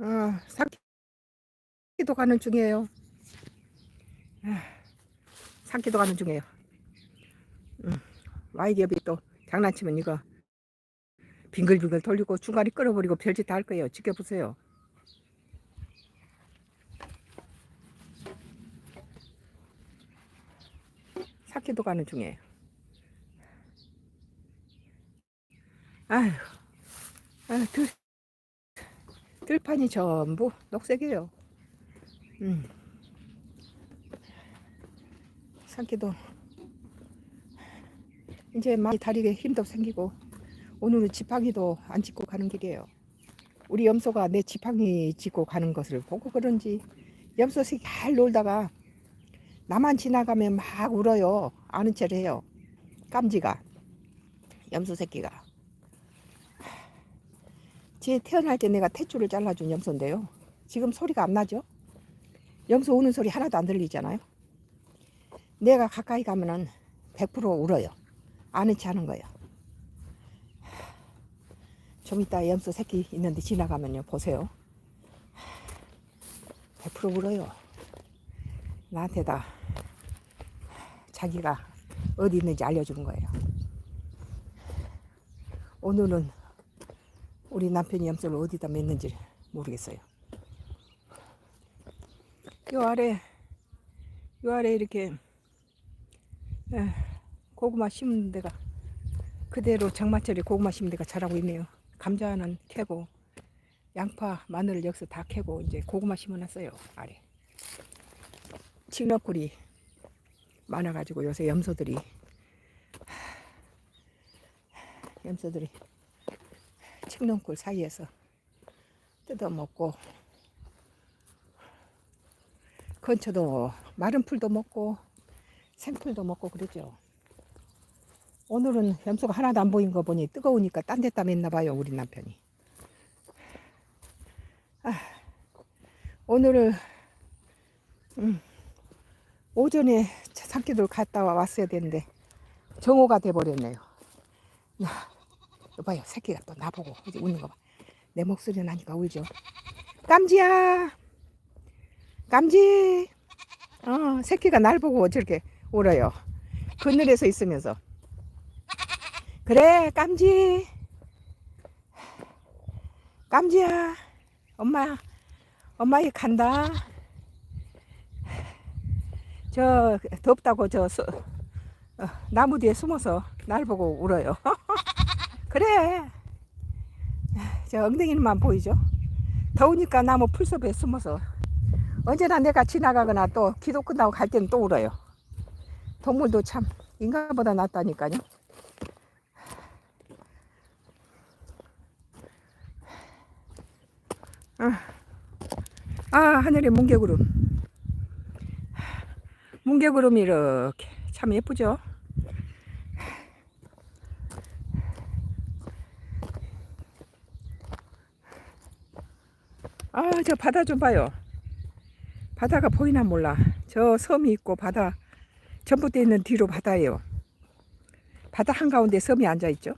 어, 산기도 가는 중이에요. 아, 산기도 가는 중이에요. 음, 와이기업이 또 장난치면 이거 빙글빙글 돌리고 중간에 끌어버리고 별짓 다 할 거예요. 지켜보세요. 산기도 가는 중이에요. 아휴, 아, 들, 들판이 전부 녹색이에요. 음. 산기도 이제 많이 다리에 힘도 생기고 오늘은 지팡이도 안 짚고 가는 길이에요. 우리 염소가 내 지팡이 짚고 가는 것을 보고 그런지 염소새끼 잘 놀다가 나만 지나가면 막 울어요. 아는 체를 해요. 깜지가 염소 새끼가 제 태어날 때 내가 탯줄을 잘라준 염소인데요. 지금 소리가 안 나죠? 염소 우는 소리 하나도 안 들리잖아요. 내가 가까이 가면은 100% 울어요. 아는 체 하는 거예요. 좀 이따 염소 새끼 있는데 지나가면요. 보세요. 100% 울어요. 나한테 다 자기가 어디 있는지 알려주는 거예요. 오늘은 우리 남편이 염소를 어디다 맸는지 모르겠어요. 요 아래, 요 아래 이렇게 에, 고구마 심은 데가 그대로 장마철에 고구마 심은 데가 자라고 있네요. 감자는 캐고 양파, 마늘을 여기서 다 캐고 이제 고구마 심어놨어요. 아래. 칡너꿀이 많아가지고 요새 염소들이 염소들이 칡너꿀 사이에서 뜯어먹고 건초도 마른 풀도 먹고 생풀도 먹고 그러죠. 오늘은 염소가 하나도 안 보인 거 보니 뜨거우니까 딴 데다 맸나 봐요 우리 남편이. 아, 오늘을 음, 오전에 산기도 갔다 왔어야 되는데 정오가 돼버렸네요. 야, 여 봐요 새끼가 또 나보고 이제 웃는 거 봐. 내 목소리 나니까 울죠. 깜지야, 깜지. 어, 새끼가 날 보고 저렇게 울어요. 그늘에서 있으면서. 그래, 깜지. 깜지야. 엄마, 엄마 이 간다. 저 덥다고 저 수, 어, 나무 뒤에 숨어서 날 보고 울어요. 그래. 저 엉덩이만 보이죠? 더우니까 나무 풀숲에 숨어서 언제나 내가 지나가거나 또 기도 끝나고 갈 때는 또 울어요. 동물도 참 인간보다 낫다니까요. 아, 아 하늘에 뭉게구름. 뭉게구름이 이렇게 참 예쁘죠? 아, 저 바다 좀 봐요. 바다가 보이나 몰라. 저 섬이 있고 바다 전봇대 있는 뒤로 바다예요. 바다 한가운데 섬이 앉아 있죠.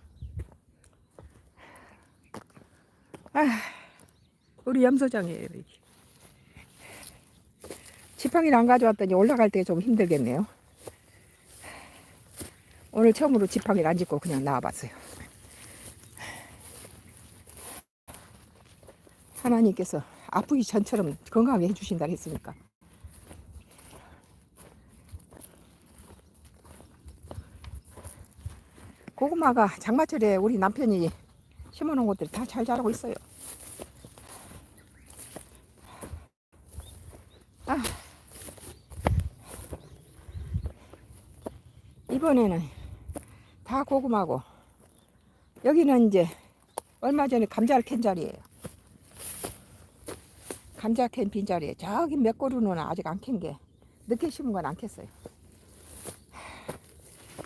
아, 우리 염소장이에요. 지팡이를 안 가져왔더니 올라갈 때 좀 힘들겠네요. 오늘 처음으로 지팡이를 안 짚고 그냥 나와봤어요. 하나님께서 아프기 전처럼 건강하게 해주신다 했으니까. 고구마가 장마철에 우리 남편이 심어놓은 것들이 다 잘 자라고 있어요. 아, 이번에는 다 고구마고 여기는 이제 얼마 전에 감자를 캔 자리예요. 감자 캔 빈자리에 저기 몇 그루는 아직 안 캔 게 늦게 심은 건 안 캤어요.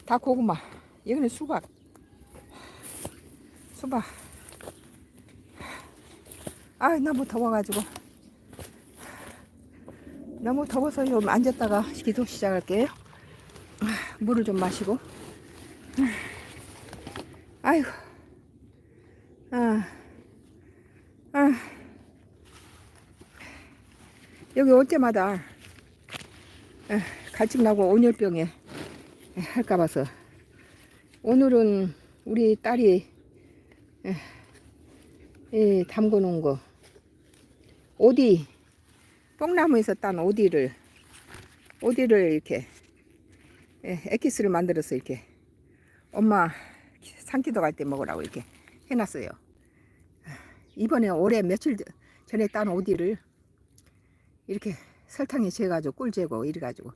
다 고구마. 여기는 수박. 수박. 아 너무 더워가지고 너무 더워서 좀 앉았다가 기도 시작할게요. 물을 좀 마시고. 아이고. 아. 아. 여기 올 때마다 에, 갈증 나고 온열병에 에, 할까 봐서 오늘은 우리 딸이 담궈 놓은 거 오디 뽕나무에서 딴 오디를 오디를 이렇게 에, 에키스를 만들어서 이렇게 엄마 산기도 갈 때 먹으라고 이렇게 해놨어요. 이번에 올해 며칠 전에 딴 오디를 이렇게 설탕에 재가지고 꿀 재고 이래가지고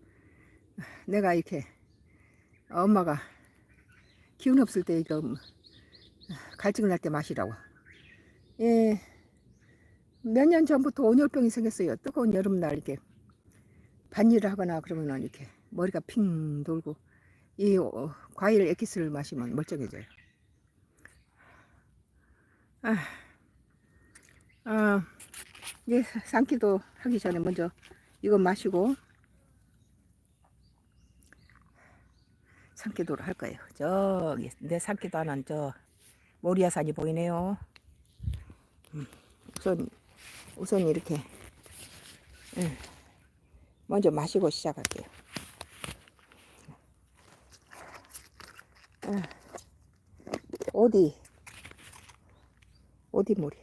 내가 이렇게 엄마가 기운 없을 때 이거 갈증 날 때 마시라고. 예, 몇 년 전부터 온열병이 생겼어요. 뜨거운 여름날 이렇게 반일을 하거나 그러면은 이렇게 머리가 핑 돌고 이 어, 과일 에키스를 마시면 멀쩡해져요. 아, 아, 이제 삼키도 하기 전에 먼저 이거 마시고 삼키도를 할 거예요. 저기 내 삼키도 하는 저 모리아산이 보이네요. 음, 우선 우선 이렇게 음, 먼저 마시고 시작할게요. 아, 어디 어디 모리?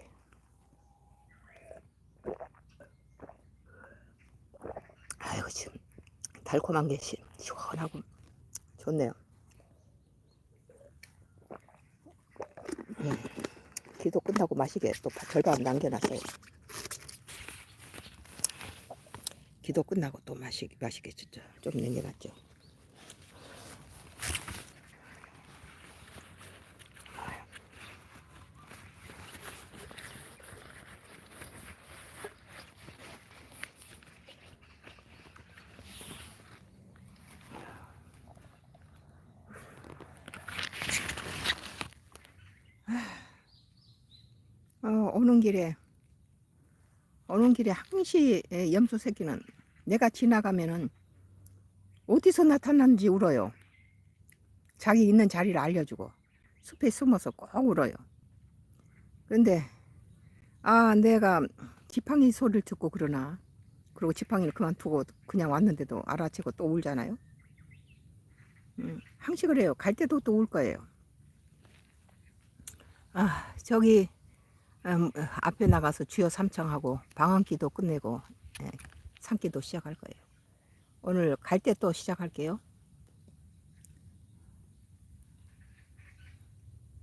아이고 지금 달콤한 게 시- 시원하고 좋네요. 음, 기도 끝나고 마시게 또 절반 남겨놨어요. 기도 끝나고 또 마시 마시게 진짜 좀 남겨놨죠. 어, 오는 길에 오는 길에 항시 에, 염소 새끼는 내가 지나가면은 어디서 나타났는지 울어요. 자기 있는 자리를 알려주고 숲에 숨어서 꼭 울어요. 그런데 아 내가 지팡이 소리를 듣고 그러나 그리고 지팡이를 그만두고 그냥 왔는데도 알아채고 또 울잖아요. 음, 항시 그래요. 갈 때도 또 울 거예요. 아 저기 음, 앞에 나가서 주여 삼청하고 방언기도 끝내고 예, 산기도 시작할 거예요. 오늘 갈 때 또 시작할게요.